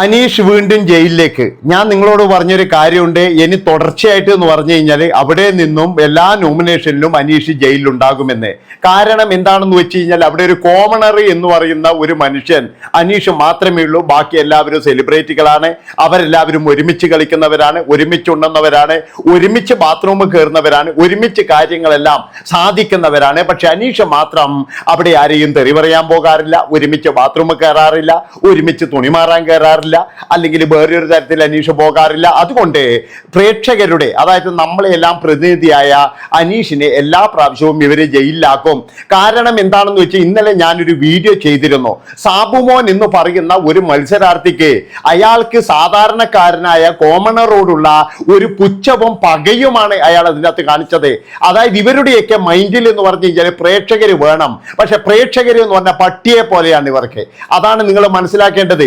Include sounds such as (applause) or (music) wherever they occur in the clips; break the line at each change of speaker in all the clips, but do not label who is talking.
അനീഷ് വീണ്ടും ജയിലിലേക്ക്. ഞാൻ നിങ്ങളോട് പറഞ്ഞൊരു കാര്യമുണ്ട്. ഇനി തുടർച്ചയായിട്ട് എന്ന് പറഞ്ഞു കഴിഞ്ഞാൽ അവിടെ നിന്നും എല്ലാ നോമിനേഷനിലും അനീഷ് ജയിലിലുണ്ടാകുമെന്ന്. കാരണം എന്താണെന്ന് വെച്ച് കഴിഞ്ഞാൽ അവിടെ ഒരു കോമണറി എന്ന് പറയുന്ന ഒരു മനുഷ്യൻ അനീഷ് മാത്രമേ ഉള്ളൂ. ബാക്കി എല്ലാവരും സെലിബ്രിറ്റികളാണ് അവരെല്ലാവരും ഒരുമിച്ച് കളിക്കുന്നവരാണ്. ഒരുമിച്ച് ഉണ്ണുന്നവരാണ്. ഒരുമിച്ച് ബാത്റൂമിൽ കയറുന്നവരാണ്. ഒരുമിച്ച് കാര്യങ്ങളെല്ലാം സാധിക്കുന്നവരാണ്. പക്ഷെ അനീഷ് മാത്രം അവിടെ ആരെയും തെറി പറയാൻ പോകാറില്ല. ഒരുമിച്ച് ബാത്റൂമിൽ കയറാറില്ല. ഒരുമിച്ച് തുണി മാറാൻ കയറാറില്ല അല്ലെങ്കിൽ വേറൊരു തരത്തിൽ അനീഷ് പോകാറില്ല. അതുകൊണ്ട് പ്രേക്ഷകരുടെ അതായത് നമ്മളെല്ലാം പ്രതിനിധിയായ അനീഷിനെ എല്ലാ പ്രാവശ്യവും ഇവരെ ജയിലിലാക്കും. കാരണം എന്താണെന്ന് വെച്ചാൽ ഇന്നലെ ഞാനൊരു വീഡിയോ ചെയ്തിരുന്നു. സാബുമോൻ എന്ന് പറയുന്ന ഒരു മത്സരാർത്ഥിക്ക് അയാൾക്ക് സാധാരണക്കാരനായ കോമണറോടുള്ള ഒരു പുച്ഛവും പകയുമാണ് അയാൾ അതിനകത്ത് കാണിച്ചത്. അതായത് ഇവരുടെയൊക്കെ മൈൻഡിൽ എന്ന് പറഞ്ഞു കഴിഞ്ഞാൽ പ്രേക്ഷകർ വേണം. പക്ഷെ പ്രേക്ഷകർ എന്ന് പറഞ്ഞാൽ പട്ടിയെ പോലെയാണ് ഇവർക്ക്. അതാണ് നിങ്ങൾ മനസ്സിലാക്കേണ്ടത്.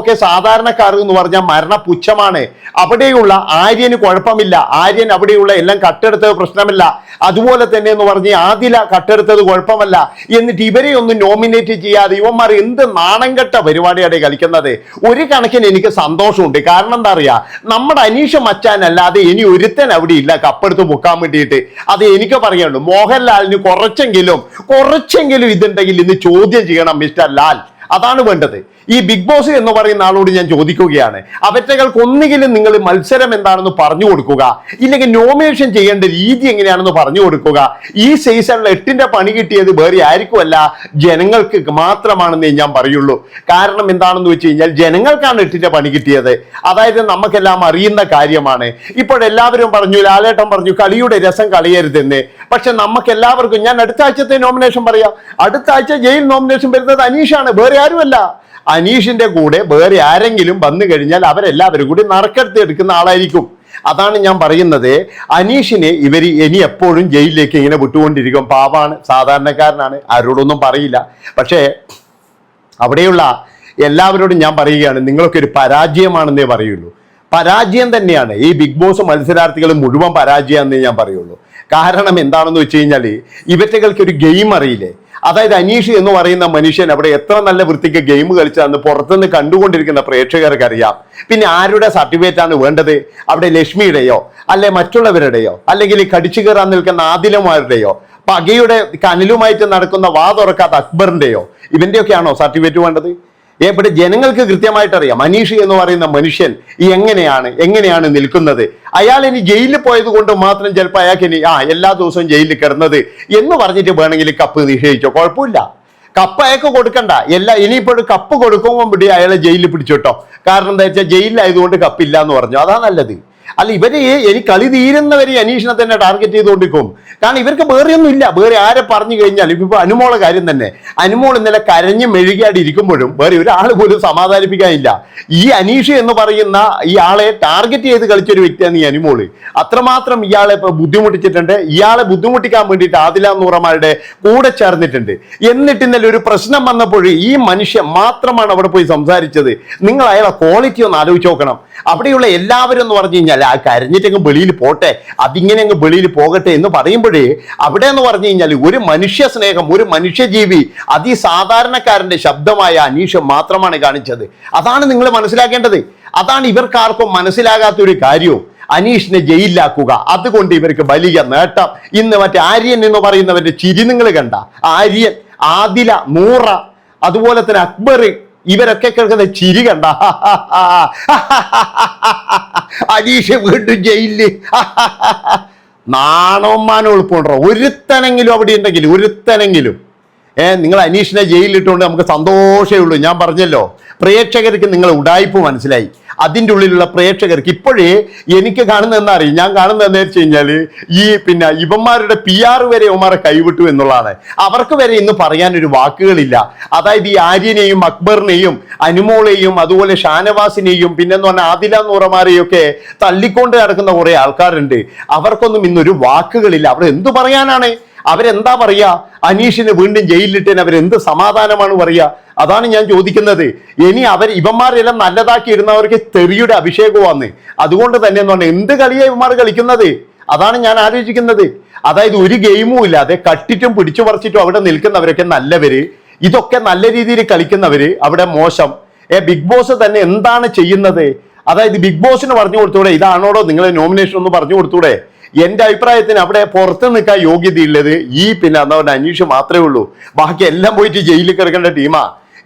ഇവറ്റകൾക്കൊക്കെ സാധാരണക്കാർ എന്ന് പറഞ്ഞാൽ മരണ പുച്ഛമാണ് അവിടെയുള്ള ആര്യന് കുഴപ്പമില്ല. ആര്യൻ അവിടെയുള്ള എല്ലാം കട്ടെടുത്തത് പ്രശ്നമില്ല. അതുപോലെ തന്നെ എന്ന് പറഞ്ഞ് ആദില കട്ടെടുത്തത് കുഴപ്പമല്ല. എന്നിട്ട് ഇവരെ ഒന്ന് നോമിനേറ്റ് ചെയ്യാതെ ഇവന്മാർ എന്ത് നാണം കെട്ട പരിപാടിയാണ് കളിക്കുന്നത്? ഒരു കണക്കിന് എനിക്ക് സന്തോഷമുണ്ട്. കാരണം എന്താ അറിയാ? നമ്മുടെ അനീഷ് മച്ചാനല്ലാതെ ഇനി ഒരുത്തൻ അവിടെ ഇല്ല. കപ്പെടുത്ത് പൊക്കാൻ വേണ്ടിയിട്ട്. അത് എനിക്ക് പറയുള്ളൂ മോഹൻലാലിന് കുറച്ചെങ്കിലും കുറച്ചെങ്കിലും ഇതുണ്ടെങ്കിൽ ഇന്ന് ചോദ്യം ചെയ്യണം മിസ്റ്റർ ലാൽ. അതാണ് വേണ്ടത്. ഈ ബിഗ് ബോസ് എന്ന് പറയുന്ന ആളോട് ഞാൻ ചോദിക്കുകയാണ്. അവറ്റകൾക്ക് ഒന്നുകിലും നിങ്ങൾ മത്സരം എന്താണെന്ന് പറഞ്ഞു കൊടുക്കുക. ഇല്ലെങ്കിൽ നോമിനേഷൻ ചെയ്യേണ്ട രീതി എങ്ങനെയാണെന്ന് പറഞ്ഞു കൊടുക്കുക. ഈ സീസണിൽ എട്ടിന്റെ പണി കിട്ടിയത് വേറെ ആയിരിക്കുമല്ല ജനങ്ങൾക്ക് മാത്രമാണെന്നേ ഞാൻ പറയുള്ളൂ. കാരണം എന്താണെന്ന് വെച്ച് കഴിഞ്ഞാൽ ജനങ്ങൾക്കാണ് എട്ടിന്റെ പണി കിട്ടിയത്. അതായത് നമുക്കെല്ലാം അറിയുന്ന കാര്യമാണ്. ഇപ്പോൾ എല്ലാവരും പറഞ്ഞു ലാലേട്ടൻ പറഞ്ഞു കളിയുടെ രസം കളിയരുതെന്ന്. പക്ഷെ നമുക്ക് എല്ലാവർക്കും ഞാൻ അടുത്ത ആഴ്ചത്തെ നോമിനേഷൻ പറയാം. അടുത്ത ആഴ്ച ജയിൽ നോമിനേഷൻ വരുന്നത് അനീഷാണ്. വേറെ ആരുമല്ല. അനീഷിന്റെ കൂടെ വേറെ ആരെങ്കിലും വന്നു കഴിഞ്ഞാൽ അവരെല്ലാവരും കൂടി നറുക്കെടുത്ത് എടുക്കുന്ന ആളായിരിക്കും. അതാണ് ഞാൻ പറയുന്നത്. അനീഷിനെ ഇവർ ഇനി എപ്പോഴും ജയിലിലേക്ക് ഇങ്ങനെ വിട്ടുകൊണ്ടിരിക്കും. പാവാണ് സാധാരണക്കാരനാണ് ആരോടൊന്നും പറയില്ല. പക്ഷേ അവിടെയുള്ള എല്ലാവരോടും ഞാൻ പറയുകയാണ് നിങ്ങളൊക്കെ ഒരു പരാജയമാണെന്നേ പറയുള്ളൂ. പരാജയം തന്നെയാണ്. ഈ ബിഗ് ബോസ് മത്സരാർത്ഥികൾ മുഴുവൻ പരാജയമാണെന്നേ ഞാൻ പറയുള്ളൂ. കാരണം എന്താണെന്ന് വെച്ച് കഴിഞ്ഞാൽ ഇവറ്റകൾക്ക് ഒരു ഗെയിം അറിയില്ലേ? അതായത് അനീഷ് എന്ന് പറയുന്ന മനുഷ്യൻ അവിടെ എത്ര നല്ല വൃത്തിക്ക് ഗെയിം കളിച്ചതെന്ന് പുറത്തുനിന്ന് കണ്ടുകൊണ്ടിരിക്കുന്ന പ്രേക്ഷകർക്ക് അറിയാം പിന്നെ ആരുടെ സർട്ടിഫിക്കറ്റ് ആണ് വേണ്ടത്? അവിടെ ലക്ഷ്മിയുടെയോ അല്ലെ മറ്റുള്ളവരുടെയോ അല്ലെങ്കിൽ കടിച്ചു കയറാൻ നിൽക്കുന്ന ആദിലമാരുടെയോ പകയുടെ കനലുമായിട്ട് നടക്കുന്ന വാ തുറക്കാത്ത അക്ബറിന്റെയോ ഇവന്റെയൊക്കെയാണോ സർട്ടിഫിക്കറ്റ് വേണ്ടത്? ഇവിടെ ജനങ്ങൾക്ക് കൃത്യമായിട്ട് അറിയാം മനീഷ് എന്ന് പറയുന്ന മനുഷ്യൻ ഈ എങ്ങനെയാണ് എങ്ങനെയാണ് നിൽക്കുന്നത്? അയാൾ ഇനി ജയിലിൽ പോയത് കൊണ്ട് മാത്രം ചിലപ്പോൾ അയാൾക്ക് ഇനി ആ എല്ലാ ദിവസവും ജയിലിൽ കിടന്നത് എന്ന് പറഞ്ഞിട്ട് വേണമെങ്കിൽ കപ്പ് നിഷേധിച്ചോ? കുഴപ്പമില്ല. കപ്പ് അയാൾക്ക് കൊടുക്കണ്ട. എല്ലാ ഇനിയിപ്പോൾ കപ്പ് കൊടുക്കുമ്പോൾ പിടി അയാളെ ജയിലിൽ പിടിച്ചോട്ടോ കാരണം എന്താ വെച്ചാൽ ജയിലിലായതുകൊണ്ട് കപ്പില്ല എന്ന് പറഞ്ഞു. അതാ നല്ലത്. അല്ല ഇവർ എനിക്ക് കളി തീരുന്നവരെ അനീഷിനെ തന്നെ ടാർഗറ്റ് ചെയ്തുകൊണ്ടിരിക്കും. കാരണം ഇവർക്ക് വേറെ ഒന്നും ഇല്ല. വേറെ ആരെ പറഞ്ഞു കഴിഞ്ഞാൽ ഇപ്പൊ അനുമോളെ കാര്യം തന്നെ. അനുമോൾ ഇന്നലെ കരഞ്ഞു മെഴുകിയാടി ഇരിക്കുമ്പോഴും വേറെ ഒരാൾ പോലും സമാധാനിപ്പിക്കാനില്ല. ഈ അനീഷ് എന്ന് പറയുന്ന ഈ ആളെ ടാർഗറ്റ് ചെയ്ത് കളിച്ചൊരു വ്യക്തിയാണ് ഈ അനുമോൾ. അത്രമാത്രം ഇയാളെ ബുദ്ധിമുട്ടിച്ചിട്ടുണ്ട്. ഇയാളെ ബുദ്ധിമുട്ടിക്കാൻ വേണ്ടിയിട്ട് ആദില നൂറമാരുടെ കൂടെ ചേർന്നിട്ടുണ്ട്. എന്നിട്ട് ഇന്നലെ ഒരു പ്രശ്നം വന്നപ്പോൾ ഈ മനുഷ്യൻ മാത്രമാണ് അവിടെ പോയി സംസാരിച്ചത്. നിങ്ങൾ അയാളെ ക്വാളിറ്റി ഒന്ന് ആലോചിച്ച് നോക്കണം. അവിടെയുള്ള എല്ലാവരും എന്ന് പറഞ്ഞു കഴിഞ്ഞാൽ ആ കരഞ്ഞിട്ടങ്ങ് വെളിയിൽ പോട്ടെ അതിങ്ങനെ അങ്ങ് വെളിയിൽ പോകട്ടെ എന്ന് പറയുമ്പോഴേ അവിടെ എന്ന് പറഞ്ഞു കഴിഞ്ഞാൽ ഒരു മനുഷ്യ സ്നേഹം ഒരു മനുഷ്യജീവി അതിസാധാരണക്കാരന്റെ ശബ്ദമായ അനീഷ് മാത്രമാണ് കാണിച്ചത്. അതാണ് നിങ്ങൾ മനസ്സിലാക്കേണ്ടത്. അതാണ് ഇവർക്കാർക്കും മനസ്സിലാകാത്ത ഒരു കാര്യവും. അനീഷിനെ ജയിലിലാക്കുക അതുകൊണ്ട് ഇവർക്ക് വലിയ നേട്ടം. ഇന്ന് മറ്റേ ആര്യൻ എന്ന് പറയുന്നവന്റെ ചിരി നിങ്ങൾ കണ്ട. ആര്യൻ ആദില നൂറ അതുപോലെ തന്നെ അക്ബർ ഇവരൊക്കെ കേൾക്കുന്ന ചിരി കണ്ട. (laughs) അനീഷ് വീണ്ടും ജയിലിൽ. നാണവും മാനവും എളുപ്പമുണ്ടോ ഒരുത്തനെങ്കിലും അവിടെ ഉണ്ടെങ്കിൽ ഒരുത്തനെങ്കിലും. ഏ നിങ്ങൾ അനീഷിനെ ജയിലിലിട്ടുകൊണ്ട് നമുക്ക് സന്തോഷമേ ഉള്ളൂ. ഞാൻ പറഞ്ഞല്ലോ പ്രേക്ഷകർക്ക് നിങ്ങൾ ഉടായ്പ മനസ്സിലായി. അതിന്റെ ഉള്ളിലുള്ള പ്രേക്ഷകർക്ക് ഇപ്പോഴേ എനിക്ക് കാണുന്നത് എന്താ അറിയും? ഞാൻ കാണുന്നത് വെച്ച് കഴിഞ്ഞാൽ ഈ പിന്നെ ഇവന്മാരുടെ പി ആർ വരെ ഇവന്മാരെ കൈവിട്ടു എന്നുള്ളതാണ്. അവർക്ക് വരെ ഇന്ന് പറയാനൊരു വാക്കുകളില്ല. അതായത് ഈ ആര്യനെയും അക്ബറിനെയും അനുമോളെയും അതുപോലെ ഷാനവാസിനെയും പിന്നെന്ന് പറഞ്ഞാൽ ആദില നൂറമാരെയും തള്ളിക്കൊണ്ട് നടക്കുന്ന കുറേ ആൾക്കാരുണ്ട്. അവർക്കൊന്നും ഇന്നൊരു വാക്കുകളില്ല. അവർ എന്തു പറയാനാണ്? അവരെന്താ പറയാ? അനീഷിനെ വീണ്ടും ജയിലിലിട്ടേന് അവരെന്ത് സമാധാനമാണ് പറയുക അതാണ് ഞാൻ ചോദിക്കുന്നത്. ഇനി അവർ ഇവന്മാരെല്ലാം നല്ലതാക്കി ഇരുന്നവർക്ക് തെറിയുടെ അഭിഷേകമാണ് അതുകൊണ്ട് തന്നെ എന്ന് പറഞ്ഞാൽ എന്ത് കളിയാ ഇവന്മാർ കളിക്കുന്നത്? അതാണ് ഞാൻ ആലോചിക്കുന്നത്. അതായത് ഒരു ഗെയിമും ഇല്ലാതെ കട്ടിട്ടും പിടിച്ചു പറിച്ചിട്ടും അവിടെ നിൽക്കുന്നവരൊക്കെ നല്ലവര്. ഇതൊക്കെ നല്ല രീതിയിൽ കളിക്കുന്നവര്. അവിടെ മോശം. ഏ ബിഗ് ബോസ് തന്നെ എന്താണ് ചെയ്യുന്നത്? അതായത് ബിഗ് ബോസിന് പറഞ്ഞു കൊടുത്തൂടെ? ഇതാണോടോ നിങ്ങളെ നോമിനേഷൻ ഒന്ന് പറഞ്ഞു കൊടുത്തൂടെ? എന്റെ അഭിപ്രായത്തിന് അവിടെ പുറത്ത് നിൽക്കാൻ യോഗ്യതയുള്ളത് ഈ പിന്നെ എന്താ അന്വേഷണം മാത്രമേ ഉള്ളൂ. ബാക്കി എല്ലാം പോയിട്ട് ജയിലിൽ കിടക്കേണ്ട ടീമാ.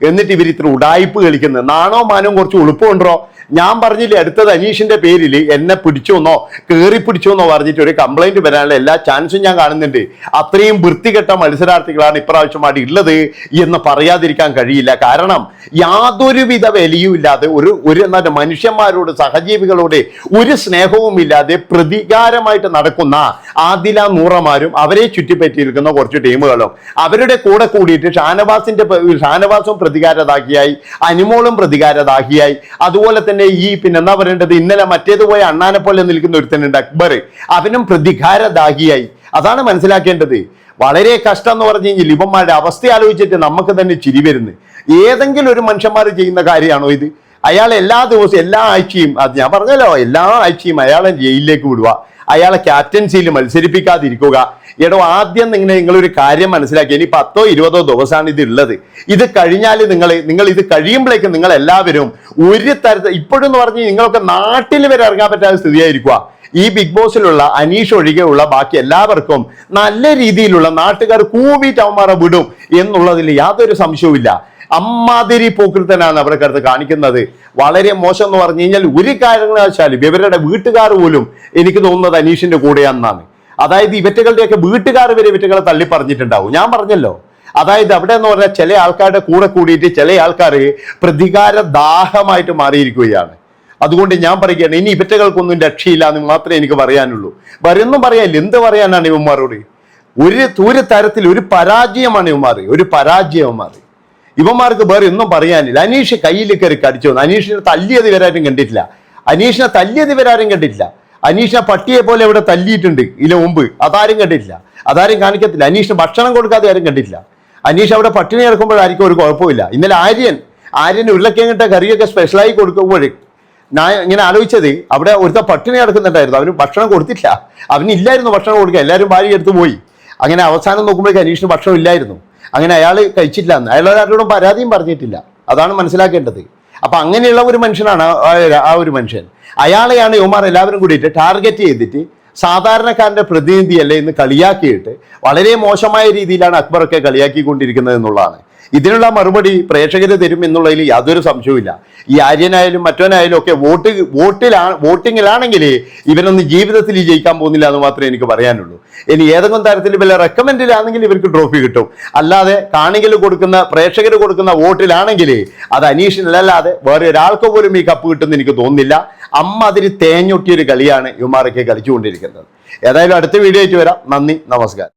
എന്നിട്ട് ഇവർ ഇത്ര ഉടായ്പ് കളിക്കുന്നത്? നാണോ മാനവും കുറച്ച് ഉളുപ്പുണ്ടോ? ഞാൻ പറഞ്ഞില്ലേ അടുത്തത് അനീഷിന്റെ പേരിൽ എന്നെ പിടിച്ചോന്നോ കയറി പിടിച്ചോന്നോ പറഞ്ഞിട്ട് ഒരു കംപ്ലൈന്റ് വരാനുള്ള എല്ലാ ചാൻസും ഞാൻ കാണുന്നുണ്ട്. അത്രയും വൃത്തികെട്ട മത്സരാർത്ഥികളാണ് ഇപ്രാവശ്യം അവിടെ ഉള്ളത് എന്ന് പറയാതിരിക്കാൻ കഴിയില്ല. കാരണം യാതൊരുവിധ വിലയും ഇല്ലാതെ ഒരു ഒരു എന്താ മനുഷ്യന്മാരോട് സഹജീവികളോട് ഒരു സ്നേഹവും ഇല്ലാതെ പ്രതികാരമായിട്ട് നടക്കുന്ന ആദില നൂറമാരും അവരെ ചുറ്റിപ്പറ്റിയിരിക്കുന്ന കുറച്ച് ടീമുകളും അവരുടെ കൂടെ കൂടിയിട്ട് ഷാനവാസിന്റെ ഷാനവാസും പ്രതികാരദാഹിയായി അനുമോളും പ്രതികാരദാഹിയായി. അതുപോലെ തന്നെ ഈ പിന്നെ എന്താ പറയേണ്ടത്? ഇന്നലെ മറ്റേത് പോയ അണ്ണാനെ പോലെ നിൽക്കുന്ന ഒരുത്തനുണ്ട് അക്ബർ. അവനും പ്രതികാരദാഹിയായി. അതാണ് മനസ്സിലാക്കേണ്ടത്. വളരെ കഷ്ടം എന്ന് പറഞ്ഞു കഴിഞ്ഞാൽ ഇവന്മാരുടെ അവസ്ഥ ആലോചിച്ചിട്ട് നമുക്ക് തന്നെ ചിരി വരുന്നു. ഏതെങ്കിലും ഒരു മനുഷ്യന്മാർ ചെയ്യുന്ന കാര്യമാണോ ഇത്? അയാൾ എല്ലാ ദിവസവും എല്ലാ ആഴ്ചയും അത് ഞാൻ പറഞ്ഞല്ലോ എല്ലാ ആഴ്ചയും അയാളെ ജയിലിലേക്ക് വിടുക. അയാളെ ക്യാപ്റ്റൻസിയിൽ മത്സരിപ്പിക്കാതിരിക്കുക. എടോ ആദ്യം നിങ്ങൾ നിങ്ങളൊരു കാര്യം മനസ്സിലാക്കി. ഇനി പത്തോ ഇരുപതോ ദിവസമാണ് ഇത് ഉള്ളത് ഇത് കഴിഞ്ഞാൽ നിങ്ങൾ നിങ്ങൾ ഇത് കഴിയുമ്പോഴേക്കും നിങ്ങൾ എല്ലാവരും ഒരു തരത്തിൽ ഇപ്പോഴെന്ന് പറഞ്ഞ് നിങ്ങളൊക്കെ നാട്ടിൽ വരെ ഇറങ്ങാൻ പറ്റാത്ത സ്ഥിതിയായിരിക്കുക ഈ ബിഗ് ബോസിലുള്ള അനീഷ് ഒഴികെയുള്ള ബാക്കി എല്ലാവർക്കും നല്ല രീതിയിലുള്ള നാട്ടുകാർ കൂവിയിട്ട് അവന്മാരെ വിടും എന്നുള്ളതിൽ യാതൊരു സംശയവുമില്ല. അമ്മാതിരി അവരുടെ അടുത്ത് കാണിക്കുന്നത്. വളരെ മോശം എന്ന് പറഞ്ഞു കഴിഞ്ഞാൽ ഒരു കാരണവശാലും ഇവരുടെ വീട്ടുകാർ പോലും എനിക്ക് തോന്നുന്നത് അനീഷിന്റെ കൂടെയാണെന്നാണ്. അതായത് ഇവറ്റകളുടെയൊക്കെ വീട്ടുകാർ വരെ ഇവറ്റകളെ തള്ളി പറഞ്ഞിട്ടുണ്ടാവും. ഞാൻ പറഞ്ഞല്ലോ. അതായത് അവിടെ എന്ന് പറഞ്ഞാൽ ചില ആൾക്കാരുടെ കൂടെ കൂടിയിട്ട് ചില ആൾക്കാർ പ്രതികാര ദാഹമായിട്ട് മാറിയിരിക്കുകയാണ്. അതുകൊണ്ട് ഞാൻ പറയുകയാണ് ഇനി ഇവറ്റകൾക്കൊന്നും രക്ഷയില്ല എന്ന് മാത്രമേ എനിക്ക് പറയാനുള്ളൂ. വരുന്നും പറയാനില്ല. എന്ത് പറയാനാണ് ഇവന്മാരോട്? ഒരു ഒരു തരത്തിൽ ഒരു പരാജയമാണ് ഇവന്മാർ ഒരു പരാജയവന്മാർ ഇവന്മാർക്ക് വേറെ ഒന്നും പറയാനില്ല. അനീഷ് കയ്യിൽ കയറി കടിച്ചു വന്നു. അനീഷിനെ തല്ലിയത് ഇവരാരും കണ്ടിട്ടില്ല. അനീഷിനെ തല്ലിയത് ഇവരാരും കണ്ടിട്ടില്ല. അനീഷിനെ പട്ടിയെ പോലെ ഇവിടെ തല്ലിയിട്ടുണ്ട്. ഇതിന് മുമ്പ്. അതാരും കണ്ടിട്ടില്ല. അതാരും കാണിക്കത്തില്ല. അനീഷിന് ഭക്ഷണം കൊടുക്കാതെ ആരും കണ്ടിട്ടില്ല. അനീഷ് അവിടെ പട്ടിണി കിടക്കുമ്പോഴായിരിക്കും ഒരു കുഴപ്പമില്ല. ഇന്നലെ ആര്യൻ ആര്യൻ ഉരുളക്കിഴങ്ങിട്ട കറിയൊക്കെ സ്പെഷ്യലായി കൊടുക്കുമ്പോൾ ഞാൻ ഇങ്ങനെ ആലോചിച്ചത് അവിടെ ഒരുത്ത പട്ടിണി കിടക്കുന്നുണ്ടായിരുന്നു. അവന് ഭക്ഷണം കൊടുത്തില്ല. അവന് ഇല്ലായിരുന്നു ഭക്ഷണം കൊടുക്കുക എല്ലാവരും ഭാര്യ എടുത്തു പോയി. അങ്ങനെ അവസാനം നോക്കുമ്പോഴേക്കും അനീഷിന് ഭക്ഷണം ഇല്ലായിരുന്നു. അങ്ങനെ അയാൾ കഴിച്ചിട്ടില്ല എന്ന്. അയാൾ ആരോടും പരാതിയും പറഞ്ഞിട്ടില്ല. അതാണ് മനസ്സിലാക്കേണ്ടത്. അപ്പൊ അങ്ങനെയുള്ള ഒരു മനുഷ്യനാണ് ആ- ഒരു മനുഷ്യൻ. അയാളെയാണ് യുവമാർ എല്ലാവരും കൂടിയിട്ട് ടാർഗറ്റ് ചെയ്തിട്ട് സാധാരണക്കാരന്റെ പ്രതിനിധിയല്ലേ എന്ന് കളിയാക്കിയിട്ട് വളരെ മോശമായ രീതിയിലാണ് അക്ബറൊക്കെ കളിയാക്കിക്കൊണ്ടിരിക്കുന്നത് എന്നുള്ളതാണ്. ഇതിനുള്ള മറുപടി പ്രേക്ഷകർ തരും എന്നുള്ളതിൽ യാതൊരു സംശയവുമില്ല. ഈ ആര്യനായാലും മറ്റവനായാലും ഒക്കെ വോട്ട് വോട്ടിലാണ് വോട്ടിങ്ങിലാണെങ്കിൽ ഇവനൊന്നും ജീവിതത്തിൽ ജയിക്കാൻ പോകുന്നില്ല എന്ന് മാത്രമേ എനിക്ക് പറയാനുള്ളൂ. ഇനി ഏതെങ്കിലും തരത്തിൽ വല്ല റെക്കമെൻഡിലാണെങ്കിൽ ഇവർക്ക് ട്രോഫി കിട്ടും. അല്ലാതെ കാണികൾ കൊടുക്കുന്ന പ്രേക്ഷകർ കൊടുക്കുന്ന വോട്ടിലാണെങ്കിൽ അത് അനീഷിനല്ലാതെ വേറെ ഒരാൾക്ക് പോലും ഈ കപ്പ് കിട്ടുമെന്ന് എനിക്ക് തോന്നുന്നില്ല. അമ്മ അതിന് തേഞ്ഞൊട്ടിയൊരു കളിയാണ് ഇവന്മാരൊക്കെ കളിച്ചുകൊണ്ടിരിക്കുന്നത്. ഏതായാലും അടുത്ത വീഡിയോ ആയിട്ട് വരാം. നന്ദി നമസ്കാരം.